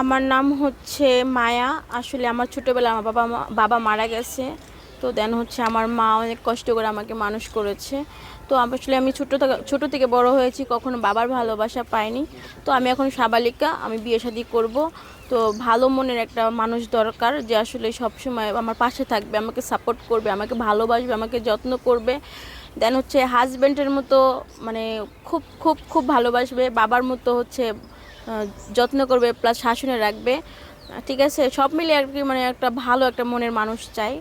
আমার নাম হচ্ছে মায়া। আসলে আমার ছোটোবেলায় আমার বাবা বাবা মারা গেছে। তো দেন হচ্ছে আমার মা অনেক কষ্ট করে আমাকে মানুষ করেছে। তো আসলে আমি ছোটো থেকে ছোটো থেকে বড় হয়েছি, কখনো বাবার ভালোবাসা পাইনি। তো আমি এখন সাবালিকা, আমি বিয়ে শাদি করব। তো ভালো মনের একটা মানুষ দরকার যে আসলে সবসময় আমার পাশে থাকবে, আমাকে সাপোর্ট করবে, আমাকে ভালোবাসবে, আমাকে যত্ন করবে। দেন হচ্ছে হাজব্যান্ডের মতো মানে খুব খুব খুব ভালোবাসবে। বাবার মতো হচ্ছে যত্ন করবে প্লাস শাসনে রাখবে। ঠিক আছে? সব মিলে আর কি মানে একটা ভালো একটা মনের মানুষ চাই।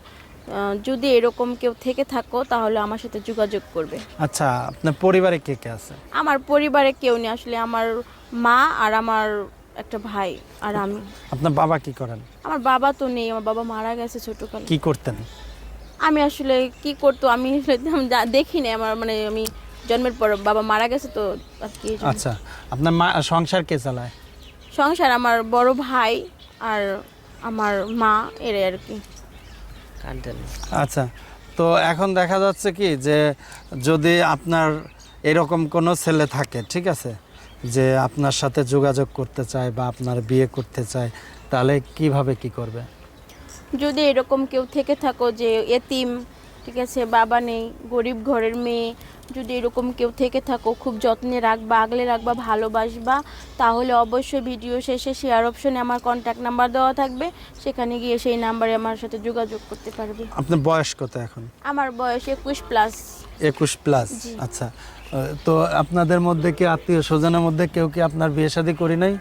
যদি এরকম কেউ থেকে থাকো তাহলে আমার সাথে যোগাযোগ করবে। আচ্ছা আপনার পরিবারে কে কে আছে? আমার পরিবারে কেউ নেই। আসলে আমার মা আর আমার একটা ভাই আর আমি। আপনার বাবা কি করেন? আমার বাবা তো নেই আমার বাবা মারা গেছে ছোটকালে। কি করতেন? আমি আসলে কি করতো আমি যা- দেখিনি আমার মানে আমি জন্মের পর বাবা মারা গেছে তো আর কি আচ্ছা আপনার মা সংসার কে চালায়? সংসার আমার বড় ভাই আর আমার মা এরাই আর কি। আচ্ছা তো এখন দেখা যাচ্ছে কি যে যদি আপনার এরকম কোনো ছেলে থাকে ঠিক আছে যে আপনার সাথে যোগাযোগ করতে চায় বা আপনার বিয়ে করতে চায় তাহলে কীভাবে কি করবে? যদি এরকম কেউ থেকে থাকো যে এতিম ঠিক আছে বাবা নেই গরিব ঘরের মেয়ে যদি এরকম কেউ থেকে থাকো খুব যত্নে রাখবা আগলে রাখবা ভালোবাসবা তাহলে অবশ্যই ভিডিও শেষে শেয়ার অপশনে আমার কন্ট্যাক্ট নাম্বার দেওয়া থাকবে। সেখানে গিয়ে সেই নাম্বারে আমার সাথে যোগাযোগ করতে পারবে। আপনার বয়স কত এখন? আমার বয়স একুশ প্লাস একুশ প্লাস আচ্ছা। তো আপনাদের মধ্যে কি আত্মীয় স্বজনের মধ্যে কেউ কি আপনার বিয়ে শাদী করি নাই?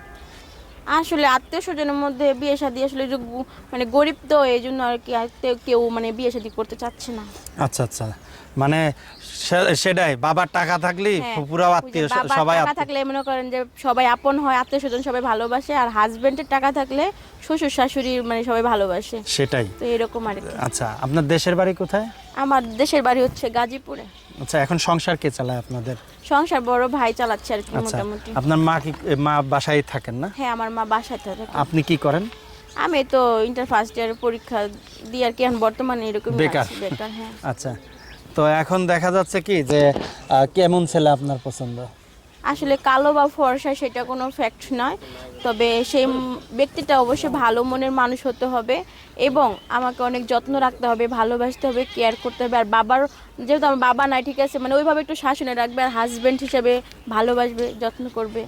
আসলে আত্মীয় স্বজনের মধ্যে বিয়ে শাদী আসলে মানে গরিব তো এই জন্য আর কি আত্মীয় কেউ মানে বিয়ে শাদী করতে চাচ্ছে না। আচ্ছা আচ্ছা। মানে সেটাই বাবার টাকা থাকলেই হ্যাঁ, যে আত্মীয় সবাই টাকা। থাকলে মনে করেন যে সবাই আপন হয় আত্মীয় স্বজন সবাই ভালোবাসে আর হাজবেন্ডের টাকা থাকলে শ্বশুর শাশুড়ি মানে সবাই ভালোবাসে। সেটাই। তো এরকম আর কি। আচ্ছা আপনার দেশের বাড়ি কোথায়? আমার দেশের বাড়ি হচ্ছে গাজীপুরে। আচ্ছা এখন সংসার কে চালায় আপনাদের? সংসার বড় ভাই চালাচ্ছে আর কি আচ্ছা মোটামুটি। আপনার মা কি মা বাসায় থাকেন না? হ্যাঁ আমার মা বাসায় থাকে। আপনি কি করেন? আমি তো ইন্টার ফার্স্ট ইয়ার পরীক্ষা দিয়ে আর কি এখন বর্তমানে এরকম বেকার। বেকার হ্যাঁ। আচ্ছা তো এখন দেখা যাচ্ছে কি যে কেমন ছেলে আপনার পছন্দ? আসলে কালো বা ফর্সা সেটা কোনো ফ্যাক্ট নয়, তবে সেই ব্যক্তিটা অবশ্যই ভালো মনের মানুষ হতে হবে এবং আমাকে অনেক যত্ন রাখতে হবে, ভালোবাসতে হবে কেয়ার করতে হবে। আর বাবার, যেহেতু আমার বাবা নাই, ঠিক আছে মানে ওইভাবে একটু শাসনে রাখবে আর হাজব্যান্ড হিসাবে ভালোবাসবে, যত্ন করবে।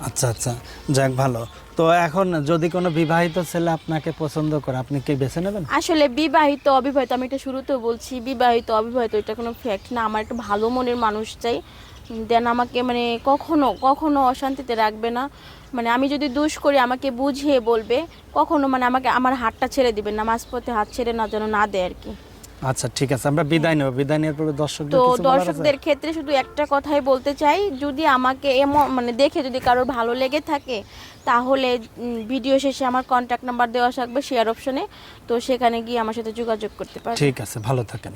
আচ্ছা আচ্ছা। যাক, ভালো। তো এখন যদি কোনো বিবাহিত ছেলে আপনাকে পছন্দ করে, আপনি কি বেছে নেবেন? আসলে বিবাহিত, অবিবাহিত, আমি এটা শুরুতেও বলছি, বিবাহিত, অবিবাহিত, এটা কোনো ফ্যাক্ট না। আমার একটা ভালো মনের মানুষ চাই। দেন আমাকে মানে কখনো কখনো অশান্তিতে রাখবে না। মানে আমি যদি দোষ করি, আমাকে বুঝিয়ে বলবে, কখনো মানে আমাকে, আমার হাতটা ছেড়ে দিবে না, মাঝপথে হাত ছেড়ে না যেন না দেয় আর কি। আচ্ছা ঠিক আছে আমরা বিদায় নেব। বিদায় নেওয়ার পরে দর্শক তো? দর্শকদের ক্ষেত্রে শুধু একটা কথাই বলতে চাই যদি আমাকে এমন মানে দেখে যদি কারোর ভালো লেগে থাকে তাহলে ভিডিও শেষে আমার কন্ট্যাক্ট নাম্বার দেওয়া থাকবে শেয়ার অপশনে তো সেখানে গিয়ে আমার সাথে যোগাযোগ করতে পারে ঠিক আছে ভালো থাকেন।